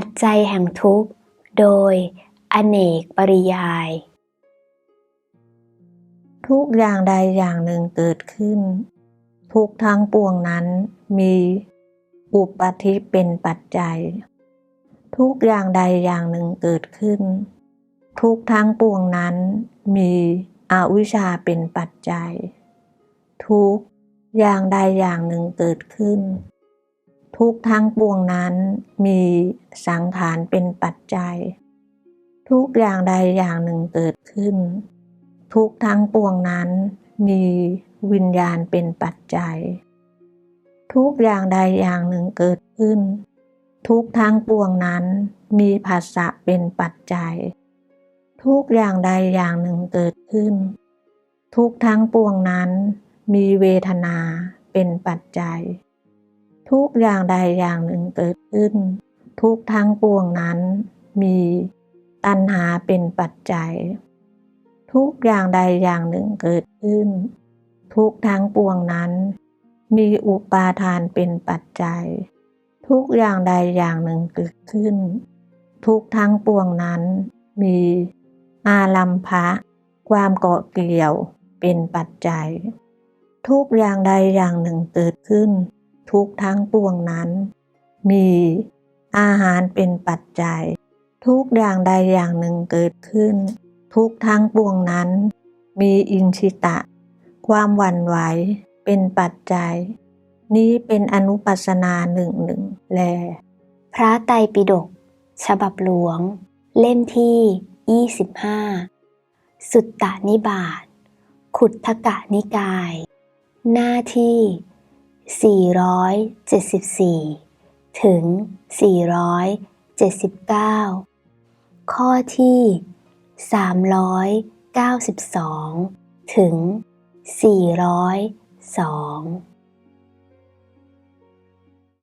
ปัจจัยแห่งทุกข์ โดยอเนกปริยาย ทุกอย่างใดอย่างหนึ่งเกิดขึ้น ทุกทั้งปวงนั้นมีอุปาทิเป็นปัจจัย ทุกอย่างใดอย่างหนึ่งเกิดขึ้น ทุกทั้งปวงนั้นมีอวิชชาเป็นปัจจัย ทุกอย่างใดอย่างหนึ่งเกิดขึ้น ทุกทั้งปวงนั้นมีสังขารเป็นปัจจัย ทุกอย่างใดอย่างหนึ่งเกิดขึ้น ทุกทั้งปวงนั้นมีวิญญาณเป็นปัจจัย ทุกอย่างใดอย่างหนึ่งเกิดขึ้น ทุกทั้งปวงนั้นมีภาษะเป็นปัจจัย ทุกอย่างใดอย่างหนึ่งเกิดขึ้น ทุกทั้งปวงนั้นมีเวทนาเป็นปัจจัย ทุกอย่างใดอย่างหนึ่งเกิดขึ้น ทุกทั้งปวงนั้นมีตัณหาเป็นปัจจัย ทุกอย่างใดอย่างหนึ่งเกิดขึ้น ทุกทั้งปวงนั้น มีอุปาทานเป็นปัจจัย ทุกอย่างใดอย่างหนึ่งเกิดขึ้น ทุกทั้งปวงนั้น มีอาลัมภะความเกาะเกี่ยวเป็นปัจจัย ทุกอย่างใดอย่างหนึ่งเกิดขึ้น ทุกทั้งปวงนั้น มีอาหารเป็นปัจจัย ทุกอย่างใดอย่างหนึ่งเกิดขึ้น ทุกทั้งปวงนั้น มีอินชิตะ ความหวั่นไหวเป็นปัจจัย นี้เป็นอนุปัสสนาหนึ่งหนึ่งแล พระไตรปิฎกฉบับหลวง เล่มที่ 25 สุตตานิบาตขุททกะนิกาย หน้าที่ 474 ถึง 479 ข้อที่ 392 ถึง 402